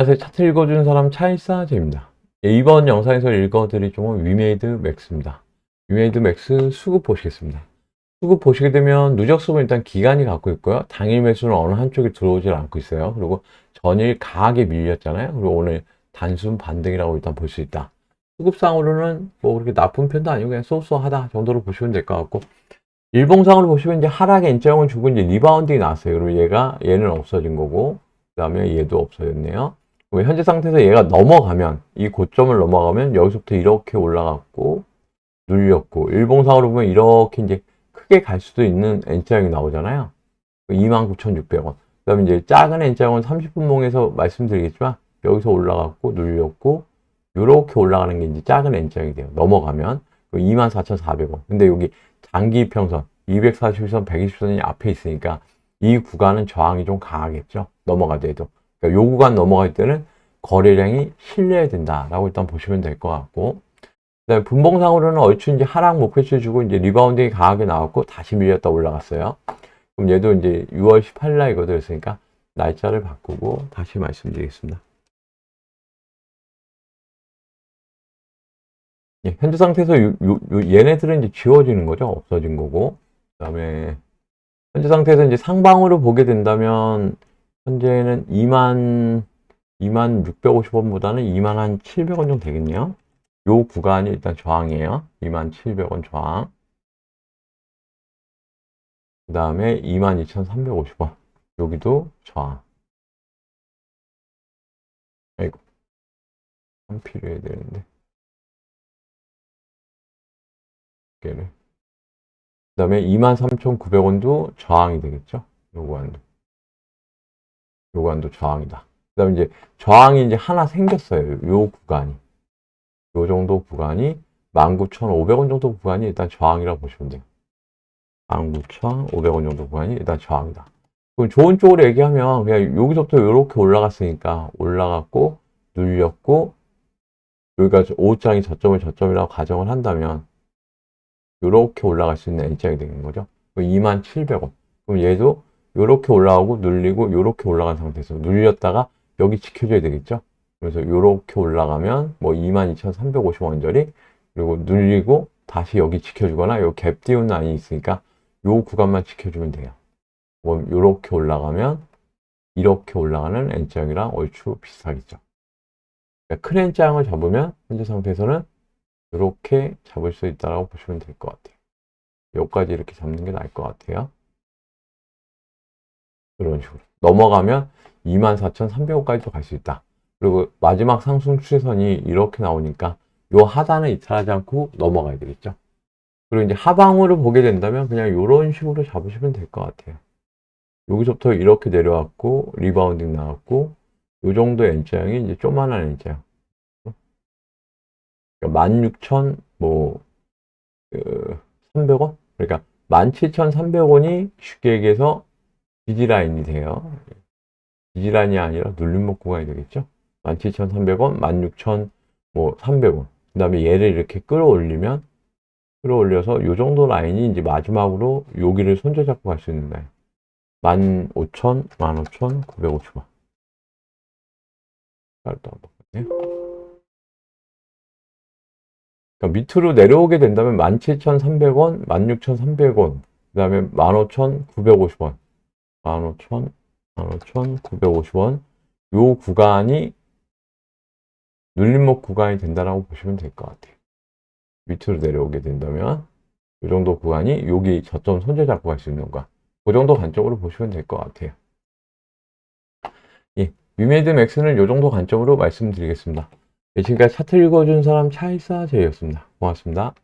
안녕하세요. 차트 읽어주는 사람 차일사제입니다. 예, 이번 영상에서 읽어드릴 종은 위메이드 맥스입니다. 위메이드 맥스 수급 보시겠습니다. 수급 보시게 되면 누적 수급은 일단 기간이 갖고 있고요. 당일 매수는 어느 한쪽에 들어오질 않고 있어요. 그리고 전일 강하게 밀렸잖아요. 그리고 오늘 단순 반등이라고 일단 볼 수 있다. 수급상으로는 뭐 그렇게 나쁜 편도 아니고 그냥 쏘쏘하다 정도로 보시면 될 것 같고 일봉상으로 보시면 이제 하락의 N자형을 주고 이제 리바운딩이 나왔어요. 그리고 얘가 얘는 없어진 거고 그 다음에 얘도 없어졌네요. 현재 상태에서 얘가 넘어가면 이 고점을 넘어가면 여기서부터 이렇게 올라갔고 눌렸고 일봉상으로 보면 이렇게 이제 크게 갈 수도 있는 N자형이 나오잖아요. 29,600원. 그 다음에 이제 작은 N자형은 30분 봉에서 말씀드리겠지만 여기서 올라갔고 눌렸고 이렇게 올라가는 게 이제 작은 N자형이 돼요. 넘어가면 24,400원. 근데 여기 장기 평선 240선, 120선이 앞에 있으니까 이 구간은 저항이 좀 강하겠죠. 넘어가더라도. 그러니까 요 구간 넘어갈 때는 거래량이 실려야 된다라고 일단 보시면 될 것 같고. 그다음에 분봉상으로는 얼추 이제 하락 목표치 주고 이제 리바운딩이 강하게 나왔고 다시 밀렸다 올라갔어요. 그럼 얘도 이제 6월 18일 날 이거 들었으니까 날짜를 바꾸고 다시 말씀드리겠습니다. 예, 현재 상태에서 요, 요, 요 얘네들은 이제 지워지는 거죠. 없어진 거고. 그 다음에 현재 상태에서 이제 상방으로 보게 된다면 현재는 2만 2만 650원보다는 2만 한 700원 정도 되겠네요. 요 구간이 일단 저항이에요. 2만 700원 저항. 그 다음에 22,350원. 여기도 저항. 아이고. 한 필요해야 되는데. 그 다음에 23,900원도 저항이 되겠죠. 요 구간도. 요 구간도 저항이다. 그 다음에 이제 저항이 이제 하나 생겼어요. 요 구간이. 요 정도 구간이 19,500원 정도 구간이 일단 저항이라고 보시면 돼요. 19,500원 정도 구간이 일단 저항이다. 그럼 좋은 쪽으로 얘기하면 그냥 여기서부터 이렇게 올라갔으니까 올라갔고 눌렸고 여기가 5장이 저점을 저점이라고 가정을 한다면 이렇게 올라갈 수 있는 N장이 되는 거죠. 27,000원. 그럼 얘도 이렇게 올라가고 눌리고 이렇게 올라간 상태에서 눌렸다가 여기 지켜줘야 되겠죠. 그래서 이렇게 올라가면 뭐 22,350원짜리 그리고 눌리고 다시 여기 지켜주거나 요 갭 띄운 라인이 있으니까 요 구간만 지켜주면 돼요. 뭐 이렇게 올라가면 이렇게 올라가는 N장이랑 얼추 비슷하겠죠. 그러니까 큰 N장을 잡으면 현재 상태에서는 이렇게 잡을 수 있다고 보시면 될 것 같아요. 여기까지 이렇게 잡는 게 나을 것 같아요. 이런 식으로. 넘어가면 24,300원까지도 갈 수 있다. 그리고 마지막 상승 추세선이 이렇게 나오니까 요 하단을 이탈하지 않고 넘어가야 되겠죠. 그리고 이제 하방으로 보게 된다면 그냥 이런 식으로 잡으시면 될 것 같아요. 여기서부터 이렇게 내려왔고 리바운딩 나왔고 요 정도 N자형이 이제 조만한 N자형. 16,000, 뭐, 그, 300원? 그러니까 17,300원이 쉽게 얘기해서 지지 라인이 돼요. 지지 라인이 아니라 눌림목 구간이 되겠죠? 17,300원, 16,000, 뭐, 300원. 그 다음에 얘를 이렇게 끌어올리면, 끌어올려서 요 정도 라인이 이제 마지막으로 여기를 손잡고 갈 수 있는 라인. 15,000, 15,950원. 또 한번 볼게요. 그러니까 밑으로 내려오게 된다면 17,300원, 16,300원, 그 다음에 15,950원, 15,000, 15,950원, 요 구간이 눌림목 구간이 된다라고 보시면 될 것 같아요. 밑으로 내려오게 된다면 이 정도 구간이 여기 저점 손재 잡고 갈 수 있는 구간, 그 정도 관점으로 보시면 될 것 같아요. 예, 위메이드 맥스는 이 정도 관점으로 말씀드리겠습니다. 네, 지금까지 차트 읽어준 사람 차이사 제이였습니다. 고맙습니다.